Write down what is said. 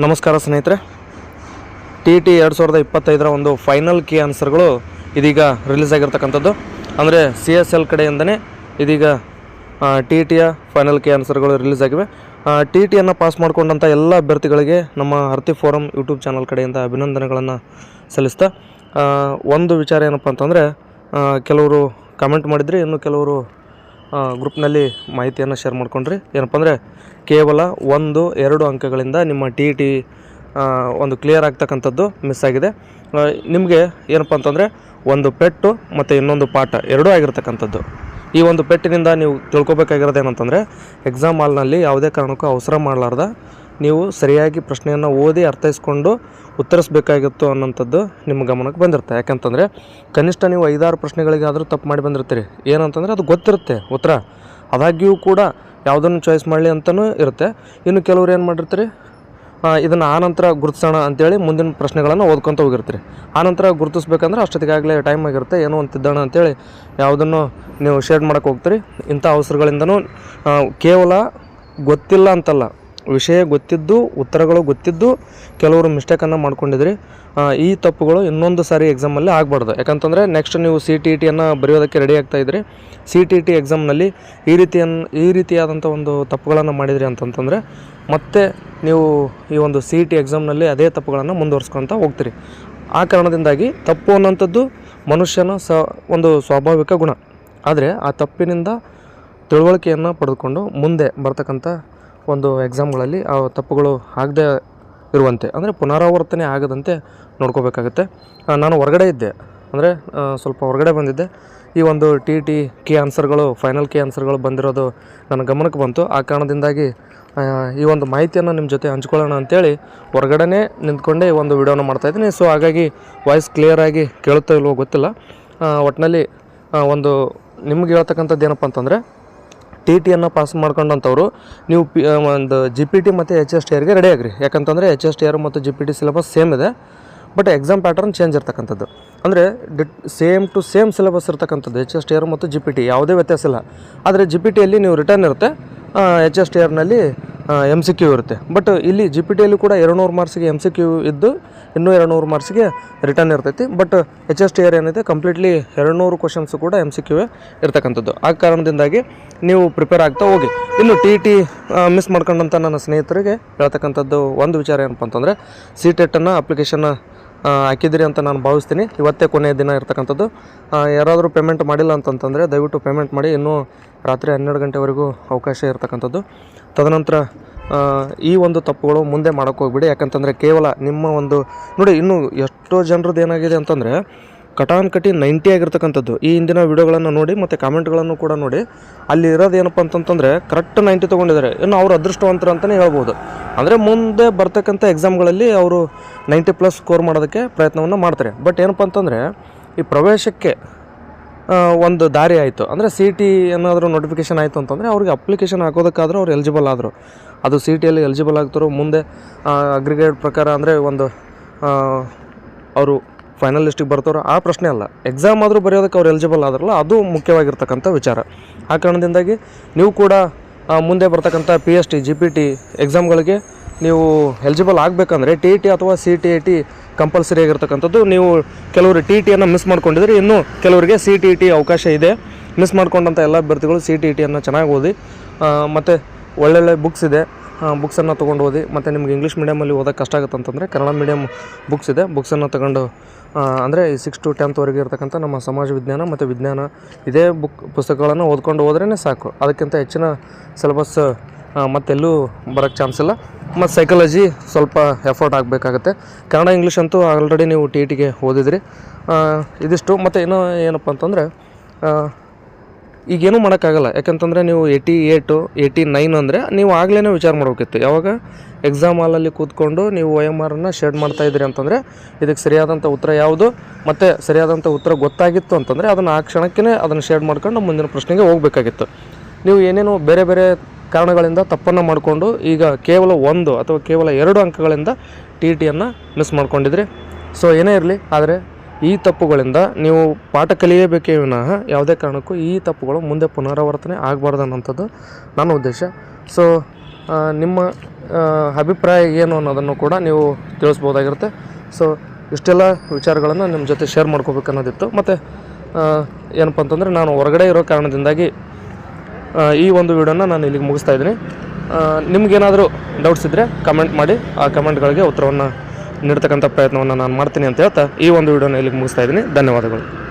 ನಮಸ್ಕಾರ ಸ್ನೇಹಿತರೆ. T T ಎರಡು ಸಾವಿರದ ಇಪ್ಪತ್ತೈದರ ಒಂದು ಫೈನಲ್ ಕೀ ಆನ್ಸರ್ಗಳು ಇದೀಗ ರಿಲೀಸ್ ಆಗಿರ್ತಕ್ಕಂಥದ್ದು. ಅಂದರೆ ಸಿ ಎಸ್ ಎಲ್ ಕಡೆಯಿಂದನೇ ಇದೀಗ ಟಿ ಟಿಯ ಫೈನಲ್ ಕೀ ಆನ್ಸರ್ಗಳು ರಿಲೀಸ್ ಆಗಿವೆ. ಟಿ ಟಿಯನ್ನು ಪಾಸ್ ಮಾಡಿಕೊಂಡಂಥ ಎಲ್ಲ ಅಭ್ಯರ್ಥಿಗಳಿಗೆ ನಮ್ಮ ಅರ್ತಿ ಫೋರಮ್ ಯೂಟ್ಯೂಬ್ ಚಾನಲ್ ಕಡೆಯಿಂದ ಅಭಿನಂದನೆಗಳನ್ನು ಸಲ್ಲಿಸ್ತಾ ಒಂದು ವಿಚಾರ ಏನಪ್ಪ ಅಂತಂದರೆ ಕೆಲವರು ಕಮೆಂಟ್ ಮಾಡಿದರೆ ಇನ್ನು ಕೆಲವರು ಗ್ರೂಪ್ನಲ್ಲಿ ಮಾಹಿತಿಯನ್ನು ಶೇರ್ ಮಾಡಿಕೊಂಡ್ರಿ. ಏನಪ್ಪ ಅಂದರೆ, ಕೇವಲ ಒಂದು, ಎರಡು ಅಂಕಗಳಿಂದ ನಿಮ್ಮ ಟಿ ಟಿ ಒಂದು ಕ್ಲಿಯರ್ ಆಗ್ತಕ್ಕಂಥದ್ದು ಮಿಸ್ ಆಗಿದೆ. ನಿಮಗೆ ಏನಪ್ಪ ಅಂತಂದರೆ, ಒಂದು ಪೆಟ್ಟು ಮತ್ತು ಇನ್ನೊಂದು ಪಾಠ ಎರಡೂ ಆಗಿರ್ತಕ್ಕಂಥದ್ದು. ಈ ಒಂದು ಪೆಟ್ಟಿನಿಂದ ನೀವು ತಿಳ್ಕೊಬೇಕಾಗಿರೋದೇನಂತಂದರೆ ಎಕ್ಸಾಮ್ ಹಾಲ್ನಲ್ಲಿ ಯಾವುದೇ ಕಾರಣಕ್ಕೂ ಅವಸರ ಮಾಡಲಾರ್ದ ನೀವು ಸರಿಯಾಗಿ ಪ್ರಶ್ನೆಯನ್ನು ಓದಿ ಅರ್ಥೈಸ್ಕೊಂಡು ಉತ್ತರಿಸಬೇಕಾಗಿತ್ತು ಅನ್ನೋಂಥದ್ದು ನಿಮ್ಮ ಗಮನಕ್ಕೆ ಬಂದಿರುತ್ತೆ. ಯಾಕಂತಂದರೆ ಕನಿಷ್ಠ ನೀವು ಐದಾರು ಪ್ರಶ್ನೆಗಳಿಗಾದರೂ ತಪ್ಪು ಮಾಡಿ ಬಂದಿರ್ತೀರಿ. ಏನಂತಂದರೆ ಅದು ಗೊತ್ತಿರುತ್ತೆ ಉತ್ತರ. ಅದಾಗಿಯೂ ಕೂಡ ಯಾವುದನ್ನು ಚಾಯ್ಸ್ ಮಾಡಲಿ ಅಂತಲೂ ಇರುತ್ತೆ. ಇನ್ನು ಕೆಲವ್ರು ಏನು ಮಾಡಿರ್ತೀರಿ? ಇದನ್ನು ಆನಂತರ ಗುರುತಿಸೋಣ ಅಂತೇಳಿ ಮುಂದಿನ ಪ್ರಶ್ನೆಗಳನ್ನು ಓದ್ಕೊತ ಹೋಗಿರ್ತೀರಿ. ಆನಂತರ ಗುರುತಿಸ್ಬೇಕಂದ್ರೆ ಅಷ್ಟೊತ್ತಿಗಾಗಲೇ ಟೈಮ್ ಆಗಿರುತ್ತೆ. ಏನೋ ಅಂತಿದ್ದೋಣ ತಿದ್ದೋಣ ಅಂತೇಳಿ ಯಾವುದನ್ನು ನೀವು ಶೇರ್ ಮಾಡೋಕ್ಕೆ ಹೋಗ್ತೀರಿ. ಇಂಥ ಅವಸರಗಳಿಂದನೂ ಕೇವಲ ಗೊತ್ತಿಲ್ಲ ಅಂತಲ್ಲ. ವಿಷಯ ಗೊತ್ತಿದ್ದು, ಉತ್ತರಗಳು ಗೊತ್ತಿದ್ದು ಕೆಲವರು ಮಿಸ್ಟೇಕನ್ನು ಮಾಡ್ಕೊಂಡಿದ್ರಿ. ಈ ತಪ್ಪುಗಳು ಇನ್ನೊಂದು ಸಾರಿ ಎಕ್ಸಾಮಲ್ಲಿ ಆಗಬಾರ್ದು. ಯಾಕಂತಂದರೆ ನೆಕ್ಸ್ಟ್ ನೀವು ಸಿ ಟಿ ಟಿಯನ್ನು ಬರೆಯೋದಕ್ಕೆ ರೆಡಿ ಆಗ್ತಾ ಇದ್ರಿ. ಸಿ ಟಿ ಟಿ ಎಕ್ಸಾಮ್ನಲ್ಲಿ ಈ ರೀತಿಯನ್ನು ಈ ರೀತಿಯಾದಂಥ ಒಂದು ತಪ್ಪುಗಳನ್ನು ಮಾಡಿದ್ರಿ ಅಂತಂತಂದರೆ ಮತ್ತೆ ನೀವು ಈ ಒಂದು ಸಿ ಟಿ ಎಕ್ಸಾಮ್ನಲ್ಲಿ ಅದೇ ತಪ್ಪುಗಳನ್ನು ಮುಂದುವರ್ಸ್ಕೊತ ಹೋಗ್ತೀರಿ. ಆ ಕಾರಣದಿಂದಾಗಿ ತಪ್ಪು ಅನ್ನೋಂಥದ್ದು ಮನುಷ್ಯನ ಸ, ಒಂದು ಸ್ವಾಭಾವಿಕ ಗುಣ. ಆದರೆ ಆ ತಪ್ಪಿನಿಂದ ತಿಳುವಳಿಕೆಯನ್ನು ಪಡೆದುಕೊಂಡು ಮುಂದೆ ಬರ್ತಕ್ಕಂಥ ಒಂದು ಎಕ್ಸಾಮ್ಗಳಲ್ಲಿ ಆ ತಪ್ಪುಗಳು ಆಗದೆ ಇರುವಂತೆ, ಅಂದರೆ ಪುನರಾವರ್ತನೆ ಆಗದಂತೆ ನೋಡ್ಕೋಬೇಕಾಗುತ್ತೆ. ನಾನು ಹೊರಗಡೆ ಇದ್ದೆ, ಅಂದರೆ ಸ್ವಲ್ಪ ಹೊರಗಡೆ ಬಂದಿದ್ದೆ. ಈ ಒಂದು ಟಿ ಟಿ ಕೀ ಆನ್ಸರ್ಗಳು ಫೈನಲ್ ಕೀ ಆನ್ಸರ್ಗಳು ಬಂದಿರೋದು ನನ್ನ ಗಮನಕ್ಕೆ ಬಂತು. ಆ ಕಾರಣದಿಂದಾಗಿ ಈ ಒಂದು ಮಾಹಿತಿಯನ್ನು ನಿಮ್ಮ ಜೊತೆ ಹಂಚ್ಕೊಳ್ಳೋಣ ಅಂತೇಳಿ ಹೊರಗಡೆ ನಿಂತ್ಕೊಂಡೆ ಈ ಒಂದು ವಿಡಿಯೋನ ಮಾಡ್ತಾಯಿದ್ದೀನಿ ಸೊ ಹಾಗಾಗಿ ವಾಯ್ಸ್ ಕ್ಲಿಯರಾಗಿ ಕೇಳುತ್ತೋ ಇಲ್ವೋ ಗೊತ್ತಿಲ್ಲ. ಒಟ್ಟಿನಲ್ಲಿ ಒಂದು ನಿಮ್ಗೆ ಹೇಳ್ತಕ್ಕಂಥದ್ದು ಏನಪ್ಪ ಅಂತಂದರೆ ಟಿ ಟಿಯನ್ನು ಪಾಸ್ ಮಾಡ್ಕೊಂಡಂಥವ್ರು ನೀವು ಪಿ ಒಂದು ಜಿ ಪಿ ಟಿ ಮತ್ತು ಎಚ್ ಎಸ್ ಟಿ ಆರ್ಗೆ ರೆಡಿ ಆಗಿರಿ. ಯಾಕಂತಂದರೆ ಎಚ್ ಎಸ್ ಟಿ ಆರ್ ಮತ್ತು G P T syllabus same ಇದೆ. ಬಟ್ ಎಕ್ಸಾಮ್ ಪ್ಯಾಟರ್ನ್ ಚೇಂಜ್ ಇರ್ತಕ್ಕಂಥದ್ದು. ಅಂದರೆ ditto same to same syllabus ಇರ್ತಕ್ಕಂಥದ್ದು ಎಚ್ ಎಸ್ ಟಿ ಆರ್ ಮತ್ತು ಜಿ ಪಿ ಟಿ ಯಾವುದೇ ವ್ಯತ್ಯಾಸ ಇಲ್ಲ. ಆದರೆ ಜಿ ಪಿ ಟಿಯಲ್ಲಿ ನೀವು ರಿಟರ್ನ್ ಇರುತ್ತೆ. ಎಚ್ ಎಸ್ ಟಿ ಆರ್ನಲ್ಲಿ ಎಂ ಸಿ ಕ್ಯೂ ಇರುತ್ತೆ. ಬಟ್ ಇಲ್ಲಿ ಜಿ ಪಿ ಟಿಯಲ್ಲಿ ಕೂಡ ಎರಡು ನೂರು ಮಾರ್ಕ್ಸಿಗೆ ಎಂ ಸಿ ಕ್ಯೂ ಇದ್ದು ಇನ್ನೂ ಎರಡು ನೂರು ಮಾರ್ಕ್ಸಿಗೆ ರಿಟರ್ನ್ ಇರ್ತೈತಿ. But H S T R ಏನಿದೆ ಕಂಪ್ಲೀಟ್ಲಿ ಎರಡು ನೂರು ಕ್ವಶನ್ಸು ಕೂಡ ಎಂ ಸಿ ಕ್ಯೂವೇ ಇರ್ತಕ್ಕಂಥದ್ದು. ಆ ಕಾರಣದಿಂದಾಗಿ ನೀವು ಪ್ರಿಪೇರ್ ಆಗ್ತಾ ಹೋಗಿ. ಇನ್ನು ಟಿ ಟಿ ಮಿಸ್ ಮಾಡ್ಕೊಂಡಂಥ ನನ್ನ ಸ್ನೇಹಿತರಿಗೆ ಹೇಳ್ತಕ್ಕಂಥದ್ದು ಒಂದು ವಿಚಾರ ಏನಪ್ಪ ಅಂತಂದರೆ ಸಿ ಟೆಟ್ಟನ್ನು ಅಪ್ಲಿಕೇಶನ್ನ ಹಾಕಿದಿರಿ ಅಂತ ನಾನು ಭಾವಿಸ್ತೀನಿ. ಇವತ್ತೇ ಕೊನೆಯ ದಿನ ಇರ್ತಕ್ಕಂಥದ್ದು. ಯಾರಾದರೂ ಪೇಮೆಂಟ್ ಮಾಡಿಲ್ಲ ಅಂತಂತಂದರೆ ದಯವಿಟ್ಟು ಪೇಮೆಂಟ್ ಮಾಡಿ. ಇನ್ನೂ ರಾತ್ರಿ ಹನ್ನೆರಡು ಗಂಟೆವರೆಗೂ ಅವಕಾಶ ಇರತಕ್ಕಂಥದ್ದು. ತದನಂತರ ಈ ಒಂದು ತಪ್ಪುಗಳು ಮುಂದೆ ಮಾಡೋಕ್ಕೋಗ್ಬಿಡಿ ಯಾಕಂತಂದರೆ ಕೇವಲ ನಿಮ್ಮ ಒಂದು, ನೋಡಿ, ಇನ್ನೂ ಎಷ್ಟೋ ಜನರದ್ದು ಏನಾಗಿದೆ ಅಂತಂದರೆ ಕಟಾನ್ ಕಟಿ ನೈಂಟಿ ಆಗಿರ್ತಕ್ಕಂಥದ್ದು. ಈ ಹಿಂದಿನ ವಿಡಿಯೋಗಳನ್ನು ನೋಡಿ ಮತ್ತು ಕಾಮೆಂಟ್ಗಳನ್ನು ಕೂಡ ನೋಡಿ. ಅಲ್ಲಿ ಇರೋದು ಏನಪ್ಪ ಅಂತಂತಂದರೆ ಕರೆಕ್ಟ್ ನೈಂಟಿ ತೊಗೊಂಡಿದ್ದಾರೆ. ಇನ್ನು ಅವರು ಅದೃಷ್ಟವಂತರು ಅಂತಲೇ ಹೇಳ್ಬೋದು. ಅಂದರೆ ಮುಂದೆ ಬರ್ತಕ್ಕಂಥ ಎಕ್ಸಾಮ್ಗಳಲ್ಲಿ ಅವರು ನೈಂಟಿ ಪ್ಲಸ್ ಸ್ಕೋರ್ ಮಾಡೋದಕ್ಕೆ ಪ್ರಯತ್ನವನ್ನು ಮಾಡ್ತಾರೆ. ಬಟ್ ಏನಪ್ಪ ಅಂತಂದರೆ ಈ ಪ್ರವೇಶಕ್ಕೆ ಒಂದು ದಾರಿ ಆಯಿತು. ಅಂದರೆ ಸಿ ಟಿ ಏನಾದರೂ ನೋಟಿಫಿಕೇಷನ್ ಆಯಿತು ಅಂತಂದರೆ ಅವ್ರಿಗೆ ಅಪ್ಲಿಕೇಶನ್ ಹಾಕೋದಕ್ಕಾದರೂ ಅವ್ರು ಎಲಿಜಿಬಲ್ ಆದರು. ಅದು ಸಿ ಟಿಯಲ್ಲಿ ಎಲಿಜಿಬಲ್ ಆಗ್ತಾರೋ ಮುಂದೆ ಅಗ್ರಿಗೇಟ್ ಪ್ರಕಾರ ಅಂದರೆ ಒಂದು ಅವರು ಫೈನಲ್ ಲಿಸ್ಟಿಗೆ ಬರ್ತಾರೋ ಆ ಪ್ರಶ್ನೆ ಅಲ್ಲ. ಎಕ್ಸಾಮ್ ಆದರೂ ಬರೆಯೋದಕ್ಕೆ ಅವ್ರು ಎಲಿಜಿಬಲ್ ಆದ್ರಲ್ಲ, ಅದು ಮುಖ್ಯವಾಗಿರ್ತಕ್ಕಂಥ ವಿಚಾರ. ಆ ಕಾರಣದಿಂದಾಗಿ ನೀವು ಕೂಡ ಮುಂದೆ ಬರ್ತಕ್ಕಂಥ P H T G P T ಎಕ್ಸಾಮ್ಗಳಿಗೆ ನೀವು ಎಲಿಜಿಬಲ್ ಆಗಬೇಕಂದ್ರೆ ಟಿ ಟಿ ಅಥವಾ C T A T compulsory ಆಗಿರ್ತಕ್ಕಂಥದ್ದು ನೀವು ಕೆಲವರು ಟಿ ಟಿಯನ್ನು ಮಿಸ್ ಮಾಡ್ಕೊಂಡಿದ್ರೆ ಇನ್ನೂ ಕೆಲವರಿಗೆ ಸಿ ಟಿ ಟಿ ಅವಕಾಶ ಇದೆ. ಮಿಸ್ ಮಾಡ್ಕೊಂಡಂಥ ಎಲ್ಲ ಅಭ್ಯರ್ಥಿಗಳು ಸಿ ಟಿ ಟಿಯನ್ನು ಚೆನ್ನಾಗಿ ಓದಿ ಮತ್ತು ಒಳ್ಳೊಳ್ಳೆ ಬುಕ್ಸ್ ಇದೆ. ಬುಕ್ಸನ್ನು ತೊಗೊಂಡು ಓದಿ ಮತ್ತು ನಿಮ್ಗೆ ಇಂಗ್ಲೀಷ್ ಮೀಡಿಯಮಲ್ಲಿ ಓದೋಕ್ಕೆ ಕಷ್ಟ ಆಗುತ್ತೆ ಅಂತಂದರೆ ಕನ್ನಡ ಮೀಡಿಯಮ್ ಬುಕ್ಸ್ ಇದೆ. ಬುಕ್ಸನ್ನು ತಗೊಂಡು ಅಂದರೆ ಸಿಕ್ಸ್ ಟು ಟೆಂತ್ವರೆಗೆ ಇರ್ತಕ್ಕಂಥ ನಮ್ಮ ಸಮಾಜ ವಿಜ್ಞಾನ ಮತ್ತು ವಿಜ್ಞಾನ ಇದೇ ಬುಕ್ ಪುಸ್ತಕಗಳನ್ನು ಓದ್ಕೊಂಡು ಹೋದ್ರೇ ಸಾಕು. ಅದಕ್ಕಿಂತ ಹೆಚ್ಚಿನ ಸಿಲೆಬಸ್ ಮತ್ತೆಲ್ಲೂ ಬರೋಕ್ಕೆ ಚಾನ್ಸ್ ಇಲ್ಲ. ಮತ್ತು ಸೈಕಾಲಜಿ ಸ್ವಲ್ಪ ಎಫರ್ಟ್ ಆಗಬೇಕಾಗತ್ತೆ. ಕನ್ನಡ ಇಂಗ್ಲೀಷ್ ಅಂತೂ ಆಲ್ರೆಡಿ ನೀವು ಟಿ ಟಿಗೆ ಓದಿದ್ರಿ. ಆ, ಇದಿಷ್ಟು. ಮತ್ತು ಇನ್ನೂ ಏನಪ್ಪ ಅಂತಂದರೆ ಈಗೇನು ಮಾಡೋಕ್ಕಾಗಲ್ಲ. ಯಾಕಂತಂದರೆ ನೀವು ಏಯ್ಟಿ ಏಯ್ಟು ಏಯ್ಟಿ ನೈನ್ ಅಂದರೆ ನೀವು ಆಗಲೇ ವಿಚಾರ ಮಾಡಬೇಕಿತ್ತು. ಯಾವಾಗ ಎಕ್ಸಾಮ್ ಹಾಲಲ್ಲಿ ಕೂತ್ಕೊಂಡು ನೀವು ಒ ಎಂ ಆರನ್ನು ಶೇಡ್ ಮಾಡ್ತಾ ಇದ್ದೀರಿ ಅಂತಂದರೆ ಇದಕ್ಕೆ ಸರಿಯಾದಂಥ ಉತ್ತರ ಯಾವುದು? ಮತ್ತು ಸರಿಯಾದಂಥ ಉತ್ತರ ಗೊತ್ತಾಗಿತ್ತು ಅಂತಂದರೆ ಅದನ್ನು ಆ ಕ್ಷಣಕ್ಕೇ ಅದನ್ನು ಶೇಡ್ ಮಾಡ್ಕೊಂಡು ಮುಂದಿನ ಪ್ರಶ್ನೆಗೆ ಹೋಗಬೇಕಾಗಿತ್ತು. ನೀವು ಏನೇನೋ ಬೇರೆ ಬೇರೆ ಕಾರಣಗಳಿಂದ ತಪ್ಪನ್ನು ಮಾಡಿಕೊಂಡು ಈಗ ಕೇವಲ ಒಂದು ಅಥವಾ ಕೇವಲ ಎರಡು ಅಂಕಗಳಿಂದ ಟಿ ಟಿಯನ್ನು ಮಿಸ್ ಮಾಡ್ಕೊಂಡಿದ್ರಿ. ಸೊ ಏನೇ ಇರಲಿ, ಆದರೆ ಈ ತಪ್ಪುಗಳಿಂದ ನೀವು ಪಾಠ ಕಲಿಯಬೇಕೇ ವಿನಃ ಯಾವುದೇ ಕಾರಣಕ್ಕೂ ಈ ತಪ್ಪುಗಳು ಮುಂದೆ ಪುನರಾವರ್ತನೆ ಆಗಬಾರ್ದು ಅನ್ನೋಂಥದ್ದು ನನ್ನ ಉದ್ದೇಶ. ಸೊ ನಿಮ್ಮ ಅಭಿಪ್ರಾಯ ಏನು ಅನ್ನೋದನ್ನು ಕೂಡ ನೀವು ತಿಳಿಸ್ಬೋದಾಗಿರುತ್ತೆ ಸೊ ಇಷ್ಟೆಲ್ಲ ವಿಚಾರಗಳನ್ನು ನಿಮ್ಮ ಜೊತೆ ಶೇರ್ ಮಾಡ್ಕೋಬೇಕು ಅನ್ನೋದಿತ್ತು ಮತ್ತು ಏನಪ್ಪ ಅಂತಂದರೆ ನಾನು ಹೊರಗಡೆ ಇರೋ ಕಾರಣದಿಂದಾಗಿ ಈ ಒಂದು ವಿಡಿಯೋನ ನಾನು ಇಲ್ಲಿಗೆ ಮುಗಿಸ್ತಾ ಇದ್ದೀನಿ. ನಿಮಗೇನಾದರೂ ಡೌಟ್ಸ್ ಇದ್ದರೆ ಕಮೆಂಟ್ ಮಾಡಿ. ಆ ಕಮೆಂಟ್ಗಳಿಗೆ ಉತ್ತರವನ್ನು ನೀಡ್ತಕ್ಕಂಥ ಪ್ರಯತ್ನವನ್ನು ನಾನು ಮಾಡ್ತೀನಿ ಅಂತ ಹೇಳ್ತಾ ಈ ಒಂದು ವಿಡಿಯೋನ ಇಲ್ಲಿಗೆ ಮುಗಿಸ್ತಾ ಇದ್ದೀನಿ. ಧನ್ಯವಾದಗಳು.